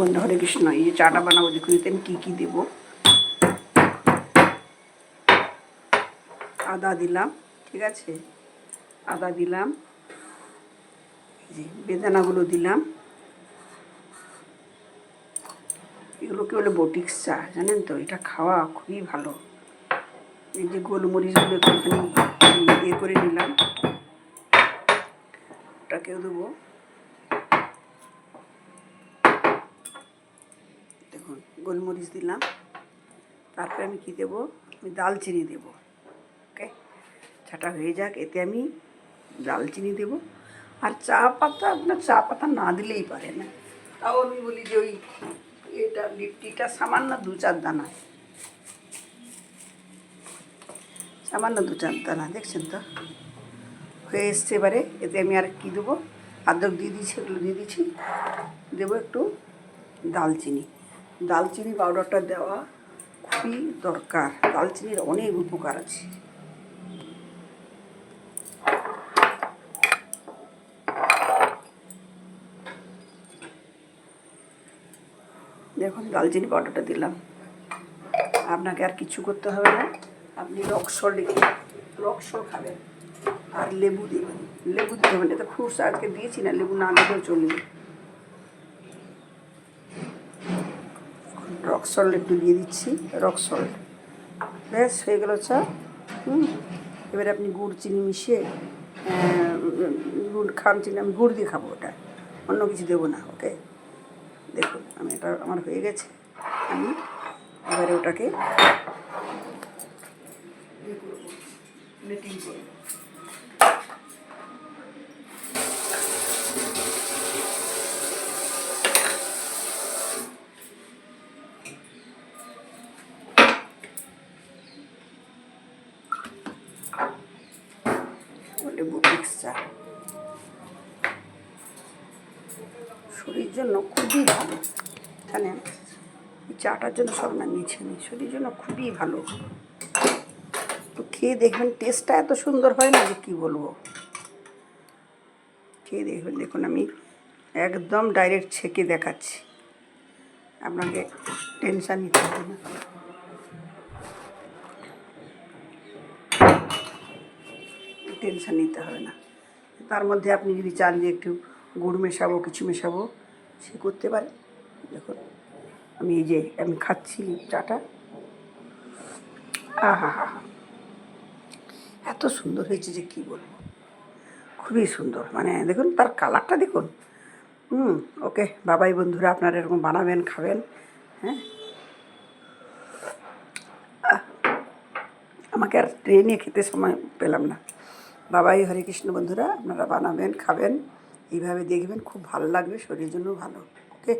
বন্ধু হরে কৃষ্ণ, এই যে চাটা বানাবো, দেখুন, এতে আমি কী কী দেবো? আদা দিলাম, ঠিক আছে? আদা দিলাম বেদানাগুলো দিলাম। এগুলোকে বলে বটিক্স চা, জানেন তো? এটা খাওয়া খুবই ভালো। এই যে গোলমরিচগুলো একটুখানি ইয়ে করে নিলাম। ওটাকেও দেবো দেখুন গোলমরিচ দিলাম। তারপরে আমি কী দেবো? আমি দালচিনি দেবো। ওকে ছাটা হয়ে যাক, এতে আমি দালচিনি দেবো। আর চা পাতা, আপনার চা পাতা না দিলেই পারে না। তাও আমি বলি যে ওই এটা লিট্টিটা সামান্য দু চার দানা। সামান্য দু চার দানা, দেখছেন তো? হয়ে এসছে এবারে, এতে আমি আর কী দেবো? আদরক দিয়ে দিয়েছি এগুলো দিয়ে দিচ্ছি দেবো একটু দালচিনি। দালচিনি পাউডারটা দেওয়া খুবই দরকার। দালচিনির অনেক উপকার আছে। দেখুন, দালচিনি পাউডারটা দিলাম। আপনাকে আর কিছু করতে হবে না। আপনি রক সল্ট রক সল্ট খাবেন। আর লেবু দেবেন। লেবু হবে এটা ফ্রুটস আজকে দিয়েছি না, লেবু না দিলেও চলবে। রক সল্ট একটু দিয়ে দিচ্ছি রক সল্ট। ব্যাস হয়ে গেল চা। হুম এবারে আপনি গুড় চিনি মিশিয়ে গুড় খান চিনি আমি গুড় দিয়ে খাব ওটা। অন্য কিছু দেবো না ওকে? দেখুন আমি এটা আমার হয়ে গেছে। আমি এবারে ওটাকে ইয়ে করব, বুটিক্স চা শরীর জন্য খুবই ভালো। জানেন চাটার জন্য সব না নি শরীর জন্য খুবই ভালো। তো খেয়ে দেখবেন টেস্টটা এত সুন্দর হয় না যে কী বলব? খেয়ে দেখবেন, দেখুন আমি একদম ডাইরেক্ট ছেঁকে দেখাচ্ছি। আপনাকে টেনশান নিতে হবে না। টেনশন নিতে হবে না। তার মধ্যে আপনি যদি চান যে একটু গুড় মেশাবো, কিছু মেশাবো, সে করতে পারে। দেখুন, আমি এই যে, আমি খাচ্ছি চাটা। আহা এত সুন্দর হয়েছে যে কী বলব। খুবই সুন্দর। মানে দেখুন, তার কালারটা দেখুন। হুম, ওকে, বাবাই বন্ধুরা, আপনারা এরকম বানাবেন, খাবেন হ্যাঁ। আমাকে আর ট্রেনে খেতে সময় পেলাম না। বাবাই, হরে কৃষ্ণ বন্ধুরা, আপনারা বানাবেন, খাবেন, এইভাবে দেখবেন খুব ভালো লাগবে, শরীরের জন্য ভালো ওকে